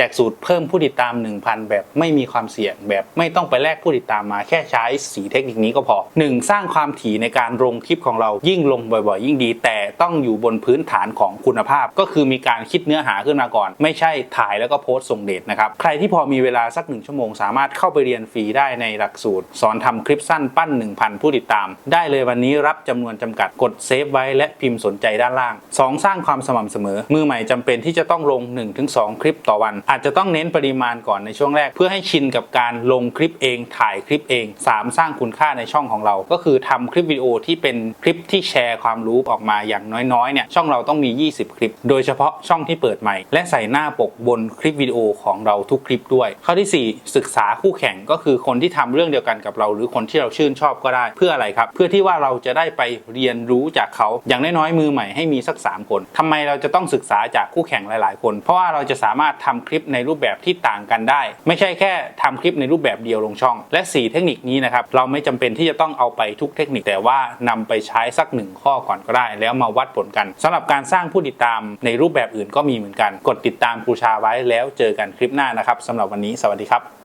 จกสูตรเพิ่มผู้ติดตาม 1,000 แบบไม่มีความเสี่ยงแบบไม่ต้องไปแลกผู้ติดตามมาแค่ใช้สีเทคนิคนี้ก็พอ 1. สร้างความถี่ในการลงคลิปของเรายิ่งลงบ่อยๆ ยิ่งดี แต่ต้องอยู่บนพื้นฐานของคุณภาพ ก็คือมีการคิดเนื้อหาขึ้นมาก่อน ไม่ใช่ถ่ายแล้วก็โพสต์ส่งเดทนะครับใครที่พอมีเวลาสักหนึ่งชั่วโมง สามารถเข้าไปเรียนฟรีได้ในหลักสูตร สอนทำคลิปสั้นปั้น 1,000 ผู้ติดตาม ได้เลยวันนี้รับจำนวนจำกัดกดเซฟไว้และพิมพ์สนใจด้านล่าง 2. สร้างความสม่ำเสมอ มือใหม่จำเป็นที่จะต้องลง 1-2 คลิปต่อวันอาจจะต้องเน้นปริมาณก่อนในช่วงแรก เพื่อให้ชินกับการลงคลิปเอง ถ่ายคลิปเอง 3. สร้างคุณค่าในช่องของเรา ก็คือทำคลิปวิดีโอที่เป็นคลิปที่แชร์ความรู้ออกมาอย่างน้อยๆเนี่ยช่องเราต้องมี 20 คลิป โดยเฉพาะช่องที่เปิดใหม่ และใส่หน้าปกบนคลิปวิดีโอของเราทุกคลิปด้วย ข้อทีสี่4 ศึกษาคู่แข่งก็คือคนที่ทำเรื่องเดียวกันกับเรา หรือคนที่เราชื่นชอบก็ได้ เพื่ออะไรครับ เพื่อที่ว่าเราจะได้ไปเรียนรู้จากเขาอย่างน้อยๆมือใหม่ให้มีสัก 3 คนทำไมเราจะต้องศึกษาจากคู่แข่งหลาย ๆ คน เพราะว่าเราจะสามารถทำคลิปในรูปแบบที่ต่างกันได้ ไม่ใช่แค่ทำคลิปในรูปแบบเดียวลงช่อง และ 4 เทคนิคนี้นะครับเราไม่จำเป็นที่จะต้องเอาไปทุกเทคนิคแต่ว่านำไปใช้สักหนึ่งข้อก่อนก็ได้ แล้วมาวัดผลกันสำหรับการสร้างผู้ติดตามในรูปแบบอื่นก็มีเหมือนกัน กดติดตามครูชาไว้แล้วเจอกันคลิปหน้านะครับสำหรับวันนี้สวัสดีครับ